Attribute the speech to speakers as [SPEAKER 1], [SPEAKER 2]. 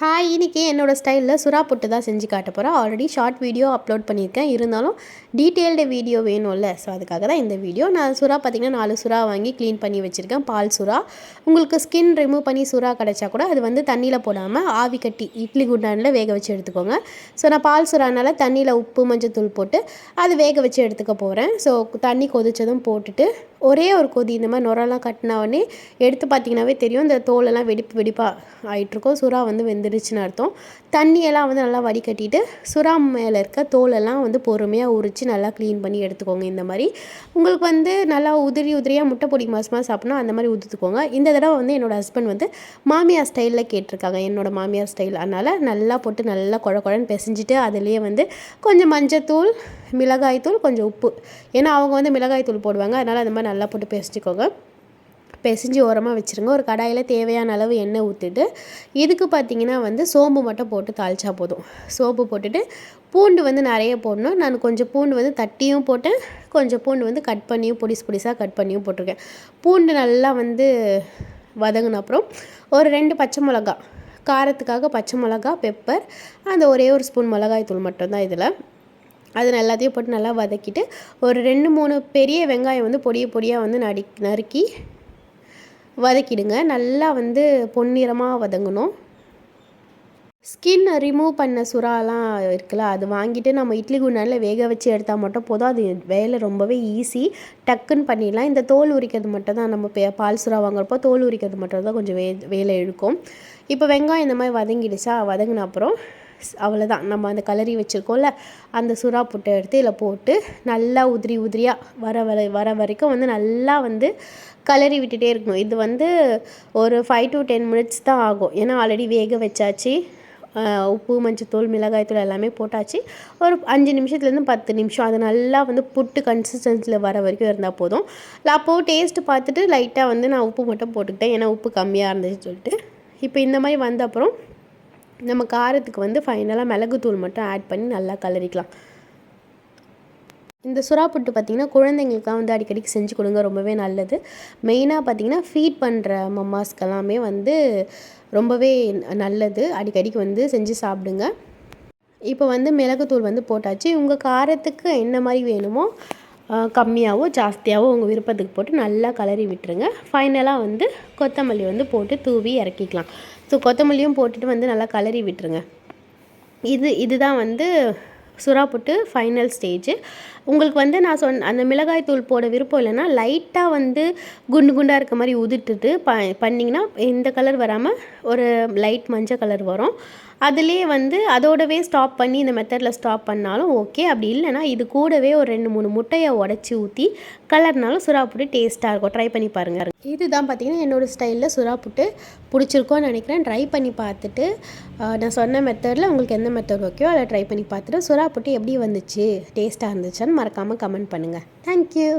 [SPEAKER 1] Hi இன்றைக்கி என்னோடய ஸ்டைலில் சுறா புட்டு தான் செஞ்சு காட்ட போகிறேன் ஆல்ரெடி ஷார்ட் வீடியோ அப்லோட் பண்ணியிருக்கேன். இருந்தாலும் டீட்டெயில்டு வீடியோ வேணும்ல ஸோ அதுக்காக தான் இந்த வீடியோ நான் சுறா பார்த்திங்கன்னா நாலு சுறா வாங்கி க்ளீன் பண்ணி வச்சுருக்கேன். பால் சுறா. உங்களுக்கு ஸ்கின் ரிமூவ் பண்ணி சுறா கிடச்சா கூட அது வந்து தண்ணியில் போடாமல் ஆவி கட்டி இட்லி குண்டானில் வேக வச்சு எடுத்துக்கோங்க. ஸோ நான் பால் சுறானால தண்ணியில் உப்பு மஞ்சள் தூள் போட்டு அது வேக வச்சு எடுத்துக்க போகிறேன் ஸோ தண்ணி கொதித்ததும் போட்டுட்டு ஒரே ஒரு கொதி இந்த மாதிரி நுரெல்லாம் கட்டின உடனே எடுத்து பார்த்தீங்கன்னாவே தெரியும். இந்த தோலெல்லாம் வெடிப்பு வெடிப்பாக ஆகிட்டுருக்கோம் சுறா வந்து வெந்து வெந்துடுச்சுன்னு அர்த்தம். தண்ணியெல்லாம் வந்து நல்லா வடிகட்டிட்டு சுறா மேலே இருக்க தோலெல்லாம் வந்து பொறுமையாக உரித்து நல்லா க்ளீன் பண்ணி எடுத்துக்கோங்க இந்த மாதிரி. உங்களுக்கு வந்து நல்லா உதிரி உதிரியாக முட்டை பொடி மாசமாக சாப்பிட்ணும் அந்த மாதிரி உதுத்துக்கோங்க. இந்த தடவை வந்து என்னோடய ஹஸ்பண்ட் வந்து மாமியார் ஸ்டைலில் கேட்டிருக்காங்க என்னோடய மாமியார் ஸ்டைல் அதனால் நல்லா போட்டு நல்லா குழ குழன்னு பிசைஞ்சிட்டு அதுலேயே வந்து கொஞ்சம் மஞ்சத்தூள் மிளகாய்த்தூள் கொஞ்சம் உப்பு. ஏன்னா அவங்க வந்து மிளகாய்த்தூள் போடுவாங்க. அதனால் அந்த மாதிரி நல்லா போட்டு பேசிக்கோங்க பிசைஞ்சு ஓரமாக வச்சுருங்க. ஒரு கடாயில் தேவையான அளவு எண்ணெய் ஊற்றிட்டு இதுக்கு பார்த்தீங்கன்னா வந்து சோம்பு மட்டும் போட்டு தாளிச்சா போதும். சோம்பு போட்டுட்டு பூண்டு வந்து நிறைய போடணும். நான் கொஞ்சம் பூண்டு வந்து தட்டியும் போட்டேன். கொஞ்சம் பூண்டு வந்து கட் பண்ணியும் பொடிசு பொடிசாக கட் பண்ணியும் போட்டிருக்கேன். பூண்டு நல்லா வந்து வதங்கின அப்புறம் ஒரு ரெண்டு பச்சை மிளகா காரத்துக்காக பச்சை மிளகா பெப்பர் அந்த ஒரே ஒரு ஸ்பூன் மிளகாய் தூள் மட்டும்தான் இதில். அது எல்லாத்தையும் போட்டு நல்லா வதக்கிட்டு ஒரு ரெண்டு மூணு பெரிய வெங்காயம் வந்து பொடிய பொடியாக வந்து நடி நறுக்கி வதக்கிடுங்க. நல்லா வந்து பொன்னிறமாக வதங்கணும். ஸ்கின் ரிமூவ் பண்ண சுறாலாம் இருக்குல்ல அது வாங்கிட்டு நம்ம இட்லி குண்டானில் வேக வச்சு எடுத்தால் மட்டும் போதும். அது வேலை ரொம்பவே ஈஸி டக்குன்னு பண்ணிடலாம். இந்த தோல் உரிக்கிறது மட்டும் தான் நம்ம பே பால் சுறா வாங்குறப்போ தோல் உரிக்கிறது மட்டும் தான் கொஞ்சம் வே வேலை இழுக்கும். இப்போ வெங்காயம் இந்த மாதிரி வதங்கிடுச்சா? வதங்கின அப்புறம் அவ்வளோதான் நம்ம அந்த கலரி வச்சுருக்கோம்ல அந்த சுறா புட்டை எடுத்து இதில் போட்டு நல்லா உதிரி உதிரியாக வர வர வர வரைக்கும் வந்து நல்லா வந்து கலரி விட்டுட்டே இருக்கணும். இது வந்து ஒரு ஃபைவ் டு டென் மினிட்ஸ் தான் ஆகும். ஏன்னா ஆல்ரெடி வேக வச்சாச்சு. உப்பு மஞ்சத்தூள் மிளகாய்த்தூள் எல்லாமே போட்டாச்சு. ஒரு அஞ்சு நிமிஷத்துலேருந்து பத்து நிமிஷம். அது நல்லா வந்து புட்டு கன்சிஸ்டன்சியில் வர வரைக்கும் இருந்தால் போதும். அப்போது டேஸ்ட்டு பார்த்துட்டு லைட்டாக வந்து நான் உப்பு மட்டும் போட்டுக்கிட்டேன். ஏன்னா உப்பு கம்மியாக இருந்துச்சு சொல்லிட்டு. இப்போ இந்த மாதிரி வந்த அப்புறம் நம்ம காரத்துக்கு வந்து ஃபைனலாக மிளகுத்தூள் மட்டும் ஆட் பண்ணி நல்லா கலரிக்கலாம். இந்த சுறா புட்டு பார்த்திங்கன்னா குழந்தைங்களுக்காக வந்து அடிக்கடிக்கு செஞ்சு கொடுங்க ரொம்பவே நல்லது. மெயினாக பார்த்திங்கன்னா ஃபீட் பண்ணுற மம்மாஸ்க்கெல்லாமே வந்து ரொம்பவே நல்லது. அடிக்கடிக்கு வந்து செஞ்சு சாப்பிடுங்க. இப்போ வந்து மிளகுத்தூள் வந்து போட்டாச்சு. உங்கள் காரத்துக்கு என்ன மாதிரி வேணுமோ கம்மியாகவோ ஜாஸ்தியாகவோ உங்கள் விருப்பத்துக்கு போட்டு நல்லா கலரி விட்டுருங்க. ஃபைனலாக வந்து கொத்தமல்லி வந்து போட்டு தூவி இறக்கிக்கலாம். ஸோ கொத்தமல்லியும் போட்டுட்டு வந்து நல்லா கலரி விட்டுருங்க. இது இதுதான் வந்து சுறா புட்டு ஃபைனல் ஸ்டேஜு உங்களுக்கு வந்து நான் சொன்ன அந்த மிளகாய் தூள் போட விருப்பம் இல்லைன்னா லைட்டாக வந்து குண்டு குண்டாக இருக்க மாதிரி உதிட்டுட்டு ப பண்ணிங்கன்னா இந்த கலர் வராமல் ஒரு லைட் மஞ்சள் கலர் வரும். அதுலேயே வந்து அதோடவே ஸ்டாப் பண்ணி இந்த மெத்தடில் ஸ்டாப் பண்ணாலும் ஓகே அப்படி இல்லைனா இது கூடவே ஒரு ரெண்டு மூணு முட்டையை உடச்சி ஊற்றி கலர்னாலும் சுறா புட்டு டேஸ்ட்டாக இருக்கும். ட்ரை பண்ணி பாருங்கள் இதுதான் பார்த்தீங்கன்னா என்னோடய ஸ்டைலில் சுறா புட்டு பிடிச்சிருக்கோன்னு நினைக்கிறேன். ட்ரை பண்ணி பார்த்துட்டு நான் சொன்ன மெத்தடில் உங்களுக்கு எந்த மெத்தட் ஓகேயோ அதை ட்ரை பண்ணி பார்த்துட்டு சுறா புட்டு எப்படி வந்துச்சு? டேஸ்ட்டாக இருந்துச்சுன்னு மறக்காமல் கமெண்ட் பண்ணுங்கள் தேங்க்யூ